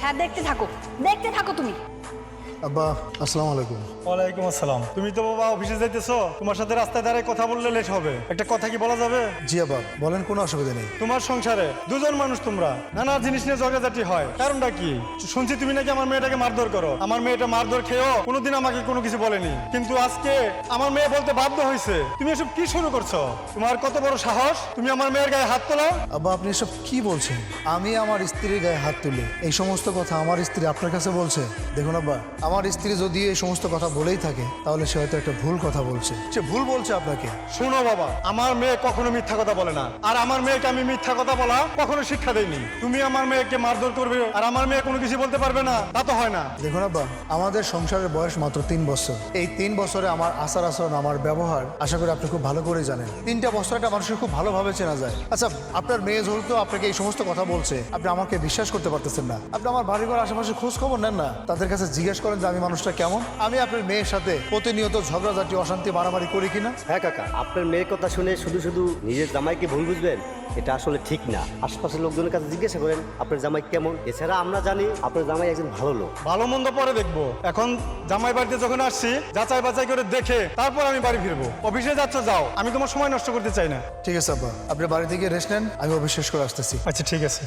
হ্যাঁ দেখতে থাকো। দেখতে থাকো তুমি। আব্বা আসসালামু আলাইকুম। ওয়ালাইকুম আসসালাম। তুমি তো বাবা অফিসে যাইতেছো তোমার সাথে রাস্তায় দাঁড়িয়ে কথা বললে লেট হবে। একটা কথা কি বলা যাবে? জি আব্বা বলেন কোনো অসুবিধা নেই। তোমার সংসারে দুজন মানুষ তোমরা নানা জিনিস নিয়ে ঝগড়াঝাটি হয়। কারণটা কি? শুনছি তুমি নাকি আমার মেয়েটাকে মারধর করো। আমার মেয়েটা মারধর খেয়েও কোনোদিন আমাকে কোনো কিছু বলেনি। কিন্তু আজকে আমার মেয়ে বলতে বাধ্য হয়েছে। তুমি এসব কি শুরু করছ? তোমার কত বড় সাহস? তুমি আমার মেয়ের গায়ে হাত তোলো আব্বা আপনি এসব কি বলছেন? আমি আমার স্ত্রীর গায়ে হাত তুলি। এই সমস্ত কথা আমার স্ত্রী আপনার কাছে বলছে। দেখুন আব্বা আমার স্ত্রী যদি এই সমস্ত কথা বলেই থাকে তাহলে সে হয়তো একটা ভুল কথা বলছে। সে ভুল বলছে আপনাকে। শোনো বাবা আমার মেয়ে কখনো মিথ্যা কথা বলে না। আর আমার মেয়েকে আমি মিথ্যা কথা বলা কখনো শিক্ষা দেইনি। তুমি আমার মেয়েকে মারধর করবে আর আমার মেয়ে কোনো কিছু বলতে পারবে না তা তো হয় না। দেখুন আব্বা আমাদের সংসারের বয়স মাত্র তিন বছর। এই তিন বছরে আমার আচার আচরণ আমার ব্যবহার আশা করি আপনি খুব ভালো করে জানেন। তিনটা বছর একটা মানুষের খুব ভালোভাবে চেনা যায়। আচ্ছা আপনার মেয়ে যেহেতু আপনাকে এই সমস্ত কথা বলছে আপনি আমাকে বিশ্বাস করতে পারতেছেন না। আপনি আমার বাড়ি ঘর আশেপাশে খোঁজ খবর নেন না? তাদের কাছে জিজ্ঞেস করেন যে আমি মানুষটা কেমন? আমি আপনার মেয়ের সাথে প্রতিনিয়ত ঝগড়াঝাটি অশান্তি মারামারি করি কিনা? হ্যাঁ কাকা আপনার মেয়ের কথা শুনে শুধু শুধু নিজের জামাইকে ভুল বুঝবেন? এটা আসলে ঠিক না। আশপাশের লোকজনের কাছে জিজ্ঞাসা করেন আপনার জামাই কেমন? এছাড়া আমরা জানি আপনার জামাই একজন ভালো লোক। ভালো মন্দ পরে দেখব। এখন জামাই বাড়িতে যখন আসছি যাচাই বাছাই করে দেখে তারপর আমি বাড়ি ফিরবো। অফিসে যাচ্ছ যাও। আমি তোমার সময় নষ্ট করতে চাই না। ঠিক আছে আব্বা। আপনি বাড়ি থেকে রেস্ট নেন আমি অফিস শেষ করে আসতেছি। আচ্ছা ঠিক আছে।